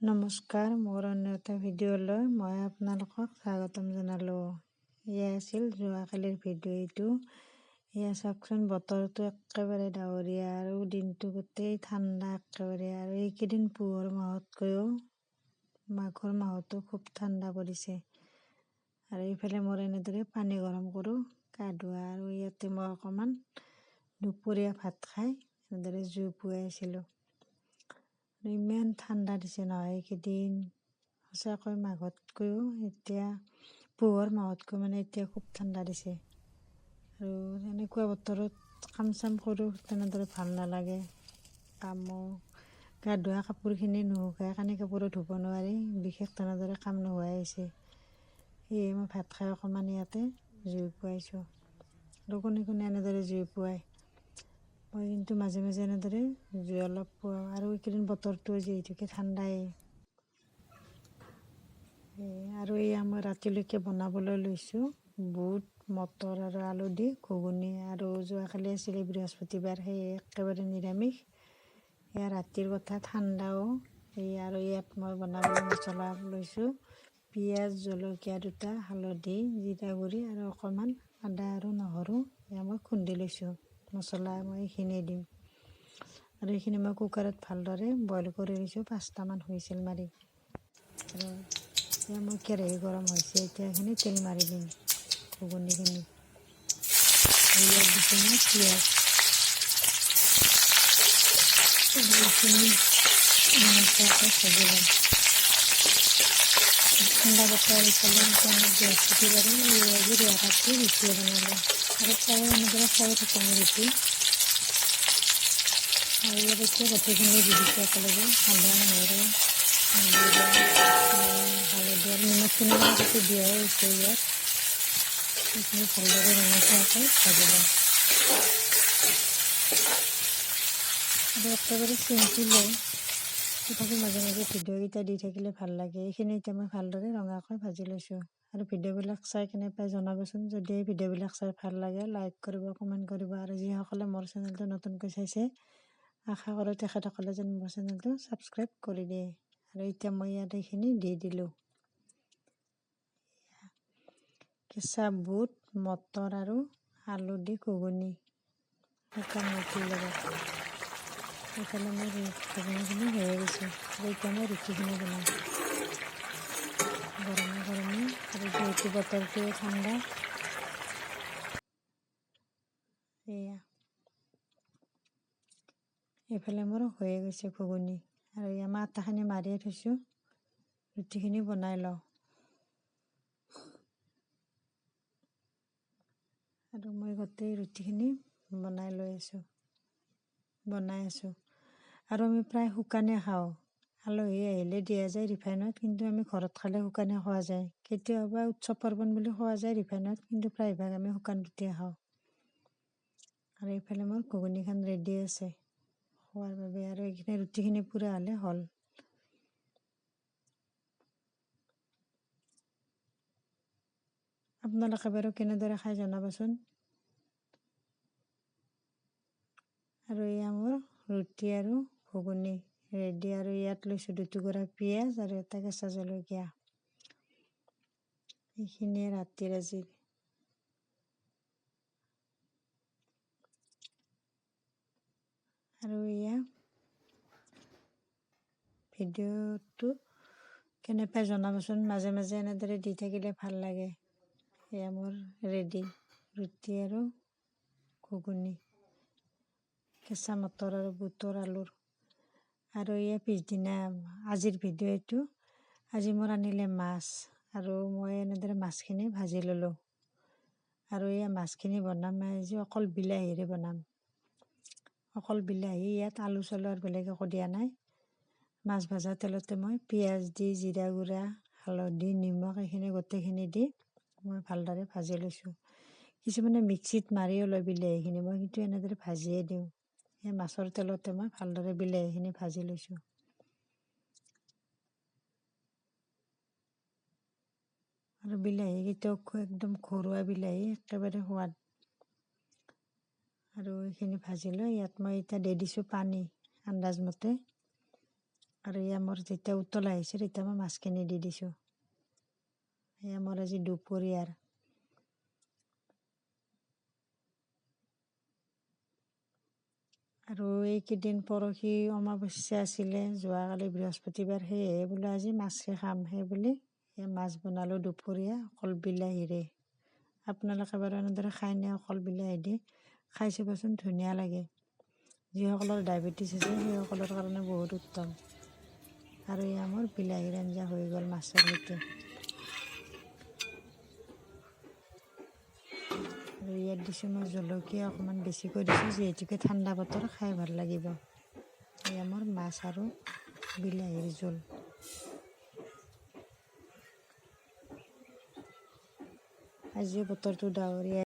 নমস্কাৰ মোৰ অন্য এটা ভিডিঅ'লৈ মই আপোনালোকক স্বাগতম জনালোঁ এয়া আছিল যোৱাকালিৰ ভিডিঅ' এইটো এয়া চাওকচোন বতৰটো একেবাৰে ডাৱৰীয়া আৰু দিনটো গোটেই ঠাণ্ডা একেবাৰে আৰু এইকেইদিন পুহৰ মাহতকৈও মাঘৰ মাহতো খুব ঠাণ্ডা পৰিছে আৰু এইফালে মোৰ এনেদৰে পানী গৰম কৰোঁ গা ধোৱা আৰু ইয়াতে মই অকণমান দুপৰীয়া ভাত খাই এনেদৰে জুই পুৱাই আছিলোঁ ইমান ঠাণ্ডা দিছে নহয় এইকেইদিন। সঁচাকৈ মাঘতকৈও এতিয়া পুহৰ মাহতকৈ মানে এতিয়া খুব ঠাণ্ডা দিছে। আৰু এনেকুৱা বতৰত কাম চাম কৰোঁ তেনেদৰে ভাল নালাগে। কামো গা ধোৱা কাপোৰখিনি নুশুকাই কানি কাপোৰো ধুব নোৱাৰি বিশেষ তেনেদৰে কাম নোহোৱাই হৈছে। সেয়ে মই ভাত খাই অকণমান ইয়াতে জুই পুৱাইছোঁ। আৰু কোনে কোনে এনেদৰে জুই পুৱায়? মই কিন্তু মাজে মাজে এনেদৰে জুই অলপ পোৱা আৰু এইকেইদিন বতৰটো যিহেতুকে ঠাণ্ডাই। আৰু এয়া মই ৰাতিলৈকে বনাবলৈ লৈছোঁ বুট মটৰ আৰু আলু দি ঘুগুনি আৰু যোৱাকালি আছিলে বৃহস্পতিবাৰ সেই একেবাৰে নিৰামিষ। এয়া ৰাতিৰ কথা ঠাণ্ডাও। এই আৰু ইয়াত মই বনাবলৈ মছলা লৈছোঁ পিঁয়াজ জলকীয়া দুটা হালধি জিৰা গুড়ি আৰু অকণমান আদা আৰু নহৰু এয়া মই খুন্দি লৈছোঁ। মছলা মই এইখিনিয়ে দিম। আৰু এইখিনি মই কুকাৰত ভালদৰে বইল কৰি লৈছোঁ পাঁচটামান হুইচেল মাৰি। আৰু এতিয়া মই কেৰাহী গৰম হৈছে, এতিয়া এইখিনি তেল মাৰি দিম ঘুগুনিখিনি। ইয়াত দিছোঁ মই পিঁয়াজ। এইখিনি ভাজি ল'ম। ঠাণ্ডা বতৰ ইফালে আমি বৃহস্পতিবাৰে আজি ৰাতি ৰুটিয়ে বনালোঁ আৰু প্ৰায় এনেদৰে খাই থাকোঁ আমি ৰুটি আৰু ইয়াত এতিয়া গোটেইখিনি দি দিছোঁ একেলগে আদা নহৰু হালধি আৰু নিমখখিনি মানে গোটেই দিয়াই হৈছে ইয়াত সেইখিনি ভালদৰে ৰঙচুৱাকৈ ভাজি ল'ম আৰু একেবাৰে চিম্পুলে তথাপি মাজে মাজে ভিডিঅ'কেইটা দি থাকিলে ভাল লাগে। এইখিনি এতিয়া মই ভালদৰে ৰঙাকৈ ভাজি লৈছোঁ। আৰু ভিডিঅ'বিলাক চাই কেনে পাই জনাবচোন যদি এই ভিডিঅ'বিলাক চাই ভাল লাগে লাইক কৰিব কমেণ্ট কৰিব আৰু যিসকলে মোৰ চেনেলটো নতুনকৈ চাইছে আশা কৰোঁ তেখেতসকলে যেন মোৰ চেনেলটো ছাবস্ক্ৰাইব কৰি দিয়ে। আৰু এতিয়া মই ইয়াত এইখিনি দি দিলোঁ। কেঁচা বুট মটৰ আৰু আলু দি ঘুগুনি। ৰুটিৰ লগত। এইফালে মোৰ ঘুগুনিখিনি হৈয়ে গৈছে। আৰু এতিয়া মই ৰুটিখিনি বনাম গৰমে গৰমে আৰু যিহেতু বতৰটো ঠাণ্ডা এয়া এইফালে মোৰ হৈয়ে গৈছে ঘুগুনি। আৰু এই আমাৰ আটাখিনি মাৰিয়ে থৈছোঁ। ৰুটিখিনি বনাই লওঁ। আৰু মই গোটেই ৰুটিখিনি বনাই লৈ আছোঁ। বনাই আছোঁ আৰু আমি প্ৰায় শুকানে খাওঁ। আলহী আহিলে দিয়া যায় ৰিফাইনত কিন্তু আমি ঘৰত খালে শুকানে খোৱা যায়। কেতিয়াবা উৎসৱ পাৰ্বণ বুলি খোৱা যায় ৰিফাইনত কিন্তু প্ৰায়ভাগ আমি শুকান ৰুটিয়ে খাওঁ। আৰু এইফালে মোৰ ঘুগুনিখন ৰেডি আছে। খোৱাৰ বাবে আৰু এইখিনি ৰুটিখিনি পূৰা হ'লে হ'ল। আপোনালোকে বাৰু কেনেদৰে খাই জনাবচোন? আৰু এয়া মোৰ ৰুটি আৰু ঘুগুনি। ৰেডি আৰু ইয়াত লৈছোঁ দুটুকুৰা পিঁয়াজ আৰু এটা কেঁচা জলকীয়া। এইখিনিয়ে ৰাতিৰ আজিৰ আৰু এয়া ভিডিঅ'টো কেনে পাই জনাবচোন, মাজে মাজে এনেদৰে দি থাকিলে ভালো লাগে। এয়া মোৰ ৰেডি ৰুটি আৰু ঘুগুনি। কেঁচা মটৰ আৰু বুটৰ আলুৰ আৰু এয়া পিছদিনা আজিৰ ভিডিঅ' এইটো আজি মোৰ আনিলে মাছ আৰু মই এনেদৰে মাছখিনি ভাজি ল'লোঁ আৰু এয়া মাছখিনি বনাম আজি অকল বিলাহীৰে বনাম অকল বিলাহী ইয়াত আলু চালু আৰু বেলেগ একো দিয়া নাই মাছ ভজা তেলতে মই পিঁয়াজ দি জিৰা গুড়া হালধি নিমখ এইখিনি গোটেইখিনি দি মই ভালদৰে ভাজি লৈছোঁ কিছুমানে মিক্সিত মাৰিও লয় বিলাহীখিনি মই কিন্তু এনেদৰে ভাজিয়ে দিওঁ সেই মাছৰ তেলতে মই ভালদৰে বিলাহীখিনি ভাজি লৈছোঁ। আৰু বিলাহীকেইটাও একদম ঘৰুৱা বিলাহী একেবাৰে সোৱাদ। আৰু এইখিনি ভাজি লৈ ইয়াত মই এতিয়া দি দিছোঁ পানী আন্দাজমতে আৰু এয়া মোৰ যেতিয়া উতল আহিছে তেতিয়া মই মাছখিনি দি দিছোঁ। এয়া মোৰ আজি দুপৰীয়াৰ। আৰু এইকেইদিন পৰহি অমাৱস্যা আছিলে যোৱাকালি বৃহস্পতিবাৰ সেয়েহে বোলো আজি মাছে খাম সেই বুলি। এই মাছ বনালোঁ দুপৰীয়া অকল বিলাহীৰে। আপোনালোকে বাৰু এনেদৰে খায়নে অকল বিলাহী দি খাই চাবচোন ধুনীয়া লাগে। যিসকলৰ ডায়েবেটিছ আছে সেইসকলৰ কাৰণে বহুত উত্তম। আৰু এই আমাৰ বিলাহীৰ আঞ্জা হৈ গ'ল মাছৰ সৈতে। আৰু ইয়াত দিছোঁ মই জলকীয়া অকণমান বেছিকৈ দিছোঁ, যিহেতুকে ঠাণ্ডা বতৰ, খাই ভালো লাগিব। এই মোৰ মাছ আৰু বিলাহীৰ জোল। আজিও বতৰটো ডাৱৰীয়া।